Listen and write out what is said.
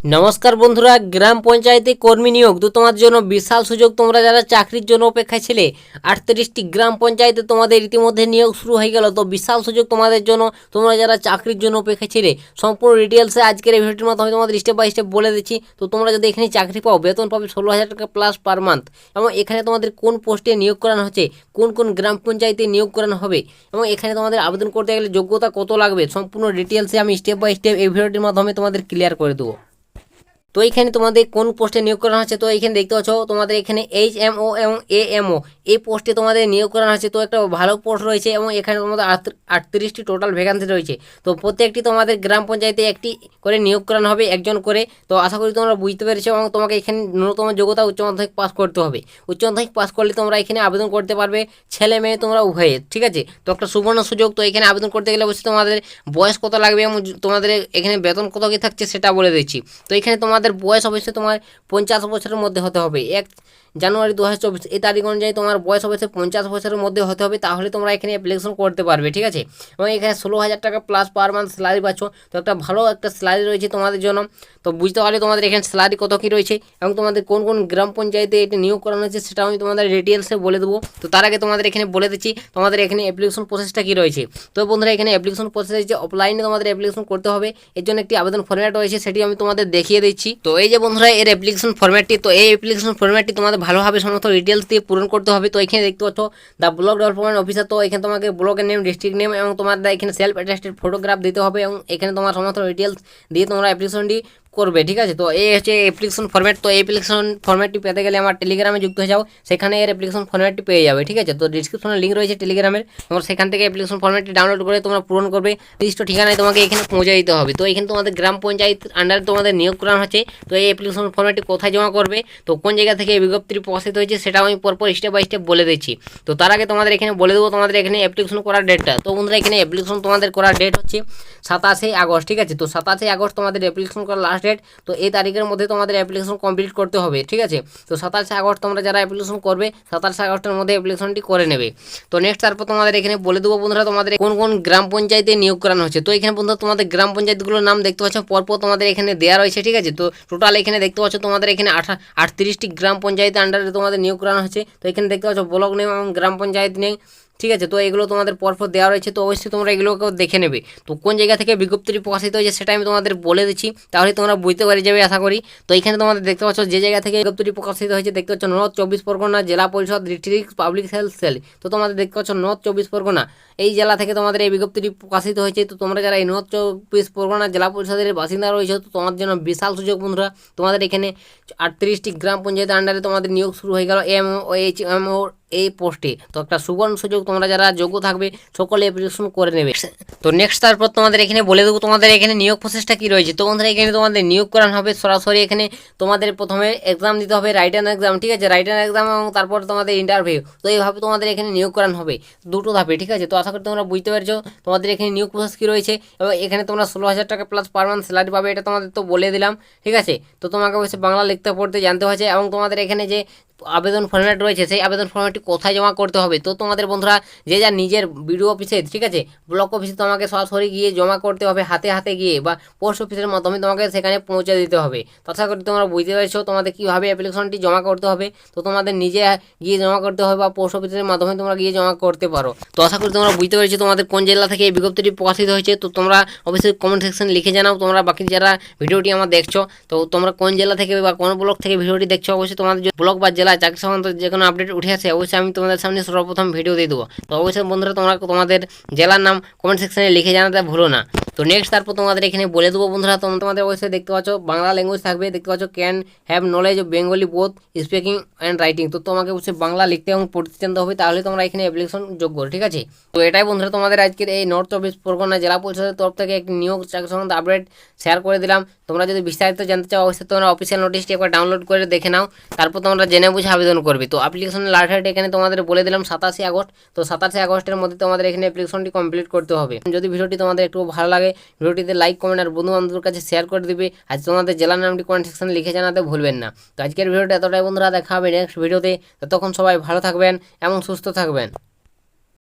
নমস্কার বন্ধুরা, গ্রাম পঞ্চায়েতে কর্মী নিয়োগ। তো তোমার জন্য বিশাল সুযোগ, তোমরা যারা চাকরির জন্য অপেক্ষায় ছিলে, আটত্রিশটি গ্রাম পঞ্চায়েতে তোমাদের ইতিমধ্যে নিয়োগ শুরু হয়ে গেল। তো বিশাল সুযোগ তোমাদের জন্য, তোমরা যারা চাকরির জন্য অপেক্ষায় ছিলে, সম্পূর্ণ ডিটেলসে আজকের এই ভিডিওটির মাধ্যমে তোমাদের স্টেপ বাই স্টেপ বলে দিচ্ছি। তো তোমরা যদি এখানে চাকরি পাও, বেতন পাবে ষোলো হাজার টাকা প্লাস পার মান্থ এবং এখানে তোমাদের কোন পোস্টে নিয়োগ করানো হচ্ছে, কোন কোন গ্রাম পঞ্চায়েতে নিয়োগ করানো হবে, এবং এখানে তোমাদের আবেদন করতে গেলে যোগ্যতা কত লাগবে, সম্পূর্ণ ডিটেলসে আমি স্টেপ বাই স্টেপ এই ভিডিওটির মাধ্যমে তোমাদের ক্লিয়ার করে দেবো। তো এইখানে তোমাদের কোন পোস্টে নিয়োগ করানো হচ্ছে তো এইখানে দেখতে পাচ্ছ, তোমাদের এখানে এইচ এম ও এবং এ এম ও এই পোস্টে তোমাদের নিয়োগ করানো হচ্ছে তো একটা ভালো পোস্ট রয়েছে এবং এখানে তোমাদের আট- আটত্রিশটি টোটাল ভ্যাকান্সি রয়েছে। তো প্রত্যেকটি তোমাদের গ্রাম পঞ্চায়েতে একটি করে নিয়োগ করানো হবে, একজন করে। তো আশা করি তোমরা বুঝতে পেরেছ এবং তোমাকে এখানে ন্যূনতম যোগ্যতা উচ্চ মাধ্যমিক পাস করতে হবে। উচ্চ মাধ্যমিক পাস করলে তোমরা এখানে আবেদন করতে পারবে, ছেলে মেয়ে তোমরা উভয়ে, ঠিক আছে? তো একটা সুবর্ণ সুযোগ, তো এখানে আবেদন করতে গেলে অবশ্যই তোমাদের বয়স কত লাগবে এবং তোমাদের এখানে বেতন কত কি থাকছে সেটা বলে দিচ্ছি। তো এখানে তোমাদের বয়স অবশ্যই তোমার পঞ্চাশ বছরের মধ্যে হতে হবে। এক জানুয়ারি দু হাজার চব্বিশ, এই তারিখ অনুযায়ী তোমার বয়স অবশ্যই পঞ্চাশ বছরের মধ্যে হতে হবে, তাহলে তোমরা এখানে অ্যাপ্লিকেশন করতে পারবে, ঠিক আছে? এবং এখানে ষোলো হাজার টাকা প্লাস পার মান্থ স্যালারি পাচ্ছ, তো একটা ভালো একটা স্যালারি রয়েছে তোমাদের জন্য। তো বুঝতে পারলে তোমাদের এখানে স্যালারি কত কী রয়েছে, এবং তোমাদের কোন কোন গ্রাম পঞ্চায়েতে এটি নিয়োগ করানো হয়েছে, সেটা আমি তোমাদের ডিটেলসে বলে দেবো। তো তার আগে তোমাদের এখানে বলে দিচ্ছি, তোমাদের এখানে অ্যাপ্লিকেশন প্রসেসটা কী রয়েছে? তো বন্ধুরা, এখানে অ্যাপ্লিকেশন প্রসেস যে অফলাইনে তোমাদের অ্যাপ্লিকেশন করতে হবে, এর জন্য একটি আবেদন ফর্ম্যাট রয়েছে, সেটি আমি তোমাদের দেখিয়ে দিচ্ছি। তো এই যে বন্ধুরা, এর অ্যাপ্লিকেশন ফর্ম্যাটটি তো এই অ্যাপ্লিকেশন ফর্ম্যাটটি তোমাদের ভালোভাবে সমস্ত ডিটেলস দিয়ে পূরণ করতে হবে। তো এখানে দেখতে পাচ্ছ দ্য ব্লক ডেভেলপমেন্ট অফিসার তো এখানে তোমাকে ব্লকের নেম ডিস্ট্রিক্ট নেম এবং তোমার এখানে সেলফ অ্যাটাস্টেড ফটোগ্রাফ দিতে হবে এবং এখানে তোমার সমস্ত ডিটেলস দিয়ে তোমরা অ্যাপ্লিকেশনটি করবে, ঠিক আছে? তো এই হচ্ছে অ্যাপ্লিকেশন ফর্ম্যাট তো এই অ্যাপ্লিকেশন ফর্ম্যাটটি পেতে গেলে আমার টেলিগ্রামে যুক্ত হয়ে যাও। সেখানে এর অ্যাপ্লিকেশন ফর্ম্যাটটি পেয়ে যাবে, ঠিক আছে? তো ডিসক্রিপশনে লিঙ্ক রয়েছে টেলিগ্রামের তোমরা সেখান থেকে অ্যাপ্লিকেশন ফর্ম্যাটটি ডাউনলোড করে তোমরা পূরণ করবে। নির্দিষ্ট ঠিকানায় তোমাকে এখানে পৌঁছে দিতে হবে। তো এখানে তোমাদের গ্রাম পঞ্চায়েত আন্ডারে তোমাদের নিয়োগ করানো হচ্ছে। তো এই অ্যাপ্লিকেশন ফর্ম্যাটটি কোথায় জমা করবে? তো কোন জায়গা থেকে এই বিজ্ঞপ্তিটি প্রকাশিত হয়েছে সেটাও আমি পরপর স্টেপ বাই স্টেপ বলে দিচ্ছি। তো তার আগে তোমাদের এখানে বলে দেবো তোমাদের এখানে অ্যাপ্লিকেশন করার ডেটটা তো বন্ধুরা, এখানে অ্যাপ্লিকেশন তোমাদের করার ডেট হচ্ছে সাতাশে আগস্ট, ঠিক আছে? তো সাতাশে আগস্ট তোমাদের অ্যাপ্লিকেশন করার লাস্ট ডেট তো এই তারিখের মধ্যে তোমাদের অ্যাপ্লিকেশন কমপ্লিট করতে হবে, ঠিক আছে? তো সাতাশে আগস্ট তোমরা যারা অ্যাপ্লিকেশন করবে, সাতাশে আগস্টের মধ্যে অ্যাপ্লিকেশনটি করে নেবে। তো নেক্সট তারপর তোমাদের এখানে বলে দেবো বন্ধুরা তোমাদের কোন কোন গ্রাম পঞ্চায়েতে নিয়োগ করানো হচ্ছে। তো এখানে বন্ধুরা তোমাদের গ্রাম পঞ্চায়েতগুলোর নাম দেখতে পাচ্ছ, পরপর তোমাদের এখানে দেওয়া রয়েছে, ঠিক আছে? তো টোটাল এখানে দেখতে পাচ্ছ তোমাদের এখানে আঠা গ্রাম পঞ্চায়েতের আন্ডারে তোমাদের নিয়োগ করানো হচ্ছে। তো এখানে দেখতে পাচ্ছ ব্লক নেই এবং গ্রাম পঞ্চায়েত নেই। ঠিক আছে? তো এগুলো তোমাদের পরপর দেওয়া রয়েছে, তো অবশ্যই তোমরা এগুলোকেও দেখে নেবে। তো কোন জায়গা থেকে বিজ্ঞপ্তিটি প্রকাশিত হয়েছে সেটা আমি তোমাদের বলে দিচ্ছি, তাহলে তোমরা বুঝতে পারি যাবে আশা করি। তো এখানে তোমাদের দেখতে পাচ্ছ, যে জায়গা থেকে বিজ্ঞপ্তিটি প্রকাশিত হয়েছে, দেখতে পাচ্ছ নর্থ চব্বিশ পরগনা জেলা পরিষদ ডিস্ট্রিক্ট পাবলিক হেলথ সেল। তো তোমাদের দেখতে পাচ্ছ নর্থ চব্বিশ পরগনা, এই জেলা থেকে তোমাদের এই বিজ্ঞপ্তিটি প্রকাশিত হয়েছে। তো তোমরা যারা এই নর্থ চব্বিশ পরগনা জেলা পরিষদের বাসিন্দা রয়েছে, তো তোমার জন্য বিশাল সুযোগ বন্ধুরা, তোমাদের এখানে আটত্রিশটি গ্রাম পঞ্চায়েতের আন্ডারে তোমাদের নিয়োগ শুরু হয়ে গেল, M O H M O এই পোস্টে। তো একটা সুবর্ণ সুযোগ তোমরা যারা যোগ্য থাকবে, সকলে অ্যাপ্লিকেশন করে নেবে। তো নেক্সট তারপর তোমাদের এখানে বলে দেবো, তোমাদের এখানে নিয়োগ প্রসেসটা কী রয়েছে? তো বন্ধুরা, এখানে তোমাদের নিয়োগ করানো হবে সরাসরি এখানে। তোমাদের প্রথমে এক্সাম দিতে হবে রাইটার্ন এক্সাম ঠিক আছে? রাইটার্ন এক্সাম এবং তারপর তোমাদের ইন্টারভিউ তো এইভাবে তোমাদের এখানে নিয়োগ করানো হবে। দুটো ধাপে, ঠিক আছে? তো আশা করি তোমরা বুঝতে পারছ। তোমাদের এখানে নিয়োগ প্রসেস কী রয়েছে? এবং এখানে তোমরা ষোলো হাজার টাকা প্লাস পার মান্থ স্যালারি পাবে, এটা তোমাদের তো বলে দিলাম, ঠিক আছে? তো তোমাকে অবশ্যই বাংলা লিখতে, পড়তে জানতে হয়েছে। এবং তোমাদের এখানে যে আবেদন ফর্ম্যাট রয়েছে, সেই আবেদন ফর্ম্যাটটি কোথায় জমা করতে হবে? তো তোমাদের বন্ধুরা, যে যার নিজের বিডিও অফিসে ঠিক আছে? ব্লক অফিসে তোমাকে সরাসরি গিয়ে জমা করতে হবে, হাতে হাতে গিয়ে বা পোস্ট অফিসের মাধ্যমে তোমাকে সেখানে পৌঁছে দিতে হবে। তো আশা করি তোমরা বুঝতে পেরেছ তোমাদের কীভাবে অ্যাপ্লিকেশনটি জমা করতে হবে। তো তোমাদের নিজে গিয়ে জমা করতে হবে বা পোস্ট অফিসের মাধ্যমে তোমরা গিয়ে জমা করতে পারো। তো আশা করি তোমরা বুঝতে পেরেছ তোমাদের কোন জেলা থেকে এই বিজ্ঞপ্তিটি প্রকাশিত হয়েছে। তো তোমরা অবশ্যই কমেন্ট সেকশন লিখে জানাও, তোমরা বাকি যারা ভিডিওটি আমার দেখছ। তো তোমরা কোন জেলা থেকে বা কোন ব্লক থেকে ভিডিওটি দেখছ, অবশ্যই তোমাদের ব্লক বা জেলা চাকরি সংক্রান্ত যে কোনো আপডেট উঠে আসে, অবশ্যই আমি তোমাদের সামনে সর্বপ্রথম ভিডিও দিয়ে দেবো। তো অবশ্যই বন্ধুরা, তোমরা তোমাদের জেলার নাম কমেন্ট সেকশনে লিখে জানাতে ভুলো না। তো নেক্সট তারপর তোমাদের এখানে বলে দেবো বন্ধুরা তোমরা তোমাদের অবশ্যই দেখতে পাচ্ছ, বাংলা ল্যাঙ্গুয়েজ থাকবে, দেখতে পাচ্ছ can have knowledge of Bengali both speaking and writing তো তোমাকে অবশ্যই বাংলা লিখতে এবং পড়তে জানতে হবে, তাহলে তোমরা এখানে অ্যাপ্লিকেশন যোগ্য ঠিক আছে? তো এটাই বন্ধুরা তোমাদের আজকের এই নর্থ চব্বিশ পরগনা জেলা পরিষদের তরফ থেকে একটি নিয়োগ চাকরি সংক্রান্ত আপডেট শেয়ার করে দিলাম। তোমরা যদি বিস্তারিত জানতে চাও, অবশ্যই তোমরা অফিসিয়াল নোটিশটি একবার ডাউনলোড করে দেখে নাও। তারপর তোমরা জেনে বুঝে আবেদন করবে। তো অ্যাপ্লিকেশনের লাস্ট ডেট এখানে তোমাদের বলে দিলাম সাতাশে আগস্ট। তো সাতাশে আগস্টের মধ্যে তোমাদের এখানে অ্যাপ্লিকেশনটি কমপ্লিট করতে হবে। যদি ভিডিওটি তোমাদের একটু ভালো লাগে, ভিডিওটিতে লাইক কমেন্ট আর বন্ধু বান্ধবের কাছে শেয়ার করে দিবে। আর তোমাদের জেলার নামটি কমেন্ট সেকশনে লিখে জানাতে ভুলবেন না। তো আজকের ভিডিওটা এতটাই বন্ধুরা, দেখা হবে নেক্সট ভিডিওতে ততক্ষণ সবাই ভালো থাকবেন, এবং সুস্থ থাকবেন।